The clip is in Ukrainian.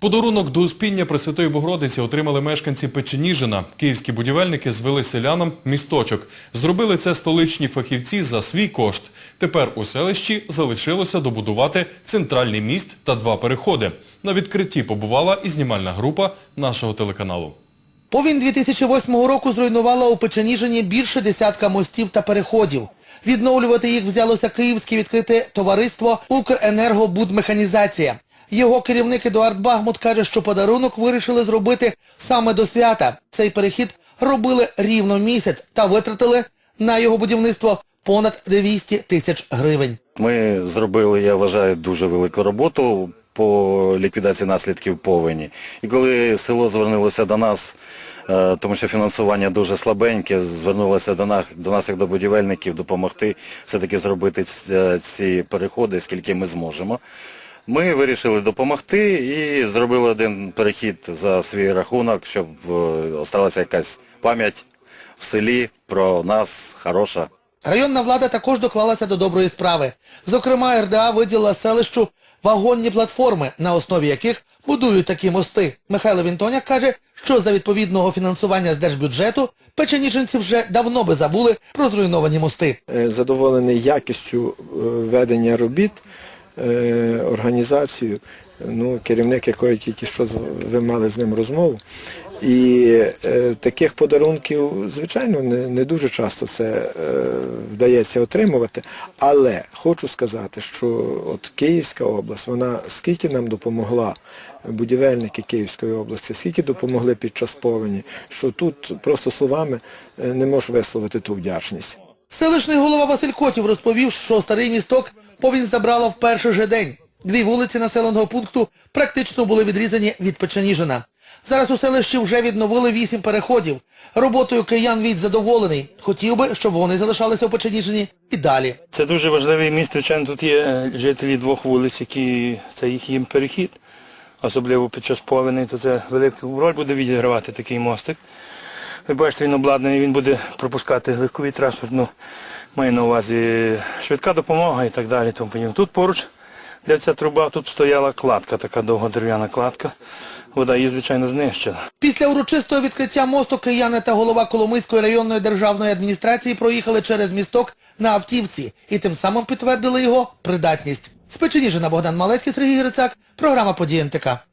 Подарунок до успіння Пресвятої Богородиці отримали мешканці Печеніжина. Київські будівельники звели селянам місточок. Зробили це столичні фахівці за свій кошт. Тепер у селищі залишилося добудувати центральний міст та два переходи. На відкритті побувала і знімальна група нашого телеканалу. Повінь 2008 року зруйнувала у Печеніжині більше десятка мостів та переходів. Відновлювати їх взялося київське відкрите товариство «Укренергобудмеханізація». Його керівник Едуард Багмут каже, що подарунок вирішили зробити саме до свята. Цей перехід робили рівно місяць та витратили на його будівництво понад 200 тисяч гривень. Ми зробили, я вважаю, дуже велику роботу по ліквідації наслідків повені. І коли село звернулося до нас, е, тому що фінансування дуже слабеньке, звернулося до нас, до нас як до будівельників допомогти все-таки зробити е, ці переходи, скільки ми зможемо. Ми вирішили допомогти і зробили один перехід за свій рахунок, щоб е, осталася якась пам'ять в селі про нас хороша. Районна влада також доклалася до доброї справи. Зокрема, РДА виділила селищу вагонні платформи, на основі яких будують такі мости. Михайло Вінтоняк каже, що за відповідного фінансування з держбюджету печеніжинці вже давно би забули про зруйновані мости. Е, задоволений якістю е, ведення робіт, е, організацією, ну, керівник якої тільки що ви мали з ним розмову. І е, таких подарунків, звичайно, не, не дуже часто це е, вдається отримувати. Але хочу сказати, що от Київська область, вона скільки нам допомогла, будівельники Київської області, скільки допомогли під час повені, що тут просто словами е, не можеш висловити ту вдячність. Селищний голова Василь Котів розповів, що старий місток повінь забрала в перший же день. Дві вулиці населеного пункту практично були відрізані від Печеніжина. Зараз у селищі вже відновили вісім переходів. Роботою киян від задоволений. Хотів би, щоб вони залишалися у Печеніжині і далі. Це дуже важливе місце. Звичайно, тут є е, жителі двох вулиць, які це їх їм перехід, особливо під час повені, то це велику роль буде відігравати такий мостик. Ви бачите, він обладнаний, він буде пропускати легковий транспорт, ну, маю на увазі швидка допомога і так далі. Тому. Тут поруч, де ця труба, тут стояла кладка, така довга дерев'яна кладка. Вода її, звичайно, знищила. Після урочистого відкриття мосту кияни та голова Коломийської районної державної адміністрації проїхали через місток на автівці і тим самим підтвердили його придатність. З Печеніжина Богдан Малецький, Сергій Грицак, програма «Події НТК».